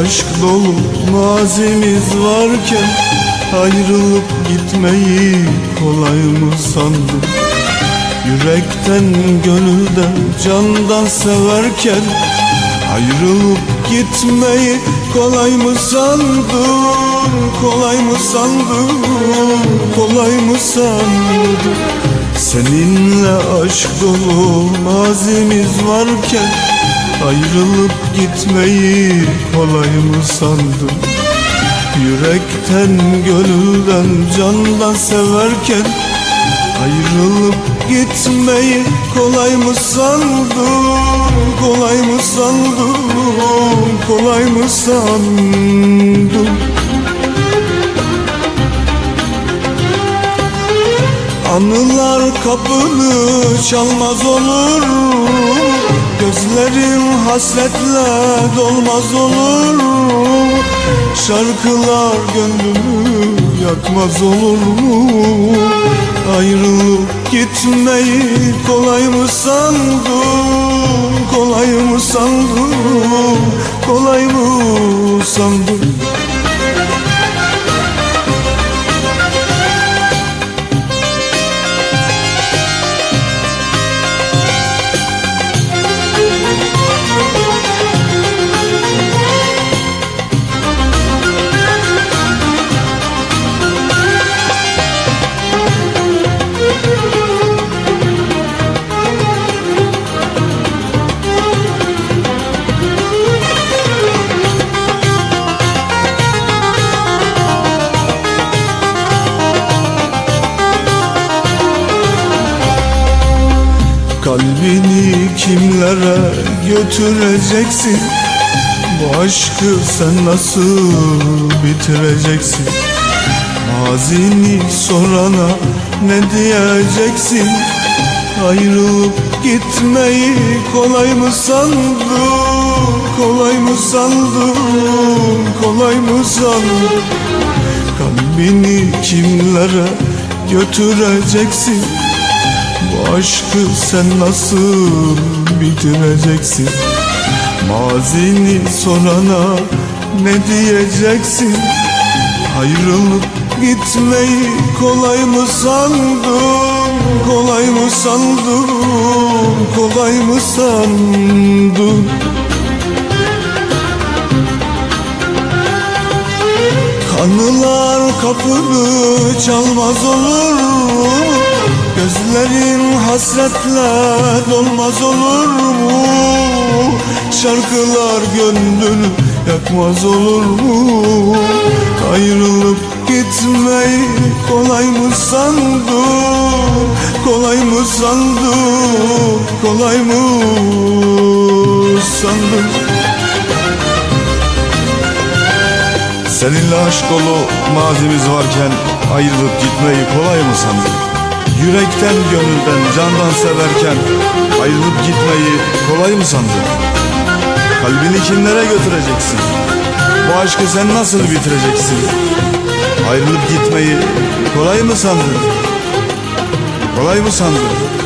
dolu mazimiz varken Ayrılıp gitmeyi kolay mı sandın? Yürekten gönülden candan severken Ayrılıp gitmeyi kolay mı sandın? Kolay mı sandın? Kolay mı sandın? Seninle aşk dolu mazimiz varken Ayrılıp gitmeyi kolay mı sandın? Yürekten gönülden candan severken Ayrılıp gitmeyi kolay mı sandın? Kolay mı sandın? Kolay mı sandın Anılar kapını çalmaz olur. Gözlerim hasretle dolmaz olur. Şarkılar gönlümü yakmaz olur. Mu Ayrılıp gitmeyi kolay mı sandın? Kolay mı sandın? Kolay mı sandın Kalbini kimlere götüreceksin? Bu aşkı sen nasıl bitireceksin? Mazini sorana ne diyeceksin? Ayrılıp gitmeyi kolay mı sandın? Kolay mı sandın? Kolay mı sandın? Kalbini kimlere götüreceksin bu aşkı sen nasıl bitireceksin? Mazini sorana ne diyeceksin? Ayrılıp gitmeyi kolay mı sandın? Kolay mı sandın? Kolay mı sandın? Kanılar kapını çalmaz olur Gözlerin hasretle dolmaz olur mu? Şarkılar gönlünü yakmaz olur mu? Ayrılıp gitmeyi kolay mı sandın? Kolay mı sandın? Kolay mı sandın? Seninle aşk dolu mazimiz varken ayrılıp gitmeyi kolay mı sandın? Yürekten gönülden candan severken ayrılıp gitmeyi kolay mı sandın? Kalbini kimlere götüreceksin? Bu aşkı sen nasıl bitireceksin? Ayrılıp gitmeyi kolay mı sandın? Kolay mı sandın?